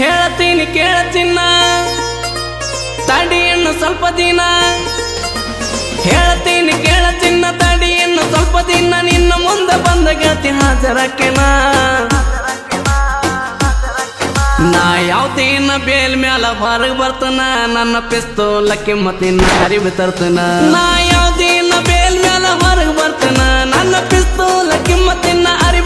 ಹೇಳ್ತೀನಿ ಕೇಳ ತಿನ್ನ ತಡಿ ಇನ್ನು ಸ್ವಲ್ಪ ದಿನ. ಹೇಳ್ತೀನಿ ಕೇಳ ಚಿನ್ನ ತಡಿ ಸ್ವಲ್ಪ ದಿನ. ನಿನ್ನ ಮುಂದೆ ಬಂದ ಗೆಳತಿ ಹಾಜರಕ್ಕೆನ? ನಾ ಯಾವ್ದಿನ ಬೇಲ್ ಮ್ಯಾಲ ಹೊರಗ್ ಬರ್ತನ? ನನ್ನ ಪಿಸ್ತೂಲ ಕಿಮ್ಮತ್ತಿನ ಅರಿವು ತರ್ತನ? ನಾ ಯಾವ್ದಿನ ಬೇಲ್ ಮ್ಯಾಲ ಹೊರಗ್ ಬರ್ತನ? ನನ್ನ ಪಿಸ್ತೂಲ ಮತ್ತೆ ಅರಿವು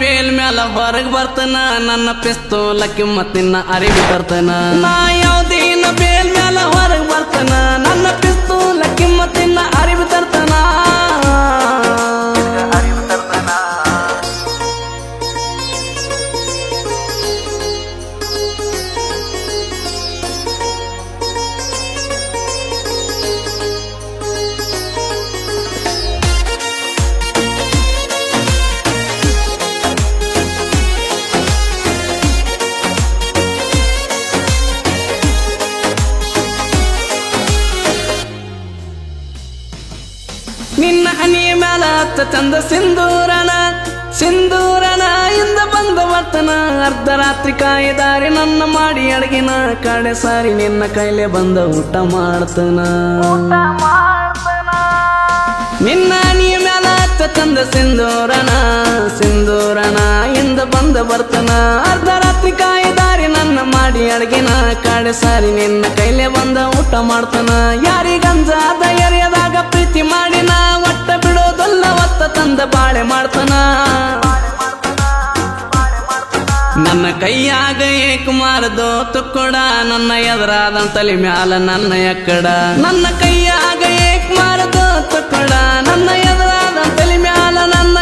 ಬೇಲ್ ಮ್ಯಾಲ ಹೊರಗ್ ಬರ್ತನ, ನನ್ನ ಪಿಸ್ತೂಲ ಕಿಮ್ಮತ್ತಿನ ಅರಿವಿ ತರ್ತನ. ನಾ ಯಾವ್ದಿನ ಬೇಲ್ ಮ್ಯಾಲ ಹೊರಗ್ ಬರ್ತನ, ನನ್ನ ಪಿಸ್ತೂಲ ಕಿಮ್ಮತ್ತಿನ ಅರಿವು ತರ್ತನ. ನಿನ್ನ ಹನಿ ಮ್ಯಾಲ ಹತ್ತ ಚಂದ ಸಿಂಧೂರನ ಸಿಂಧೂರನ ಇಂದ ಬಂದ ವರ್ತನ. ಅರ್ಧ ರಾತ್ರಿ ಕಾಯಿದಾರಿ ನನ್ನ ಮಾಡಿ ಅಡಗಿನ ಕಡೆ ಸಾರಿ ನಿನ್ನ ಕೈಲೆ ಬಂದ ಊಟ ಮಾಡ್ತನ. ನಿನ್ನ ನೀ ಮ್ಯಾಲ ಹತ್ತ ಚಂದ ಸಿಂಧೂರನ ಸಿಂಧೂರನ ಇಂದ ಬಂದ ಬರ್ತನ ಅರ್ಧ ರಾತ್ರಿ ಕಾಯಿದಾರಿ ನನ್ನ ಮಾಡಿ ಅಡಗಿನ ಕಡೆ ಸಾರಿ ನಿನ್ನ ಕೈಲೆ ಬಂದ ಊಟ ಮಾಡ್ತನ. ಯಾರಿಗಂಜಾದ ತಂದ ಬಾಳೆ ಮಾಡ್ತಾನ. ನನ್ನ ಕೈಯಾಗ ಏಕುಮಾರ ದೋತು ಕೊಡ ನನ್ನ ಎದುರಾದ ತಲೆ ಮ್ಯಾಲ ನನ್ನ ಎಕ್ಕಡ. ನನ್ನ ಕೈಯಾಗ ಏಕುಮಾರ ದೋತು ಕೊಡ ನನ್ನ ಎದುರಾದ ತಲೆ ಮ್ಯಾಲ ನನ್ನ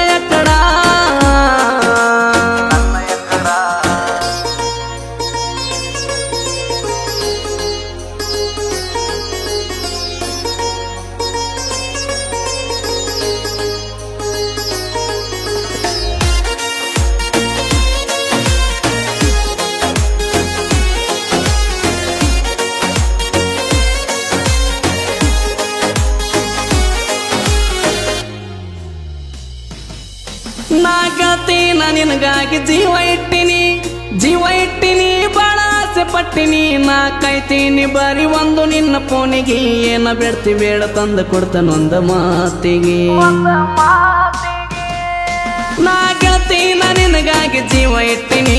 ನಾಗತಿ ನಿನಗಾಗಿ ಜೀವ ಇಟ್ಟಿನಿ ಜೀವ ಇಟ್ಟಿನಿ ಬಾಳ ಆಸೆ ಪಟ್ಟಿನಿ. ನಾ ಕೈತೀನಿ ಬರೀ ಒಂದು ನಿನ್ನ ಫೋನಿಗೆ ಏನ ಬೆಡ್ತಿ ಬೇಡ ತಂದು ಕೊಡ್ತಾನೊಂದ ಮಾತಿಗೆ. ನಾಗತಿ ಗೆಳತಿ ನಾ ನಿನಗಾಗಿ ಜೀವ ಇಟ್ಟಿನಿ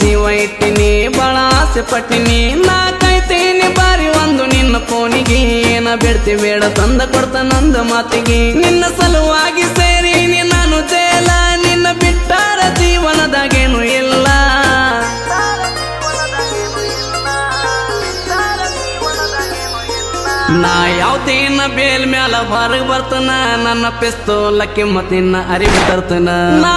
ಜೀವ ಇಟ್ಟಿನಿ ಬಾಳ ಆಸೆ ಪಟ್ಟಿನಿ. ನಾ ಕೈತೀನಿ ಬಾರಿ ಒಂದು ನಿನ್ನ ಫೋನಿಗೆ ಏನ ಬೆಡ್ತಿ ಬೇಡ ತಂದ ಕೊಡ್ತಾನೊಂದ ಮಾತಿಗೆ. ನಿನ್ನ ನಾ ಯಾವ್ದೇನ ಬೇಲ್ ಮ್ಯಾಲ ಹೊರಗ್ ಬರ್ತನ ನನ್ನ ಪಿಸ್ತೋಲಕ್ಕೆ ಮತ್ತಿನ್ನ ಅರಿವು ತರ್ತನ. ನಾ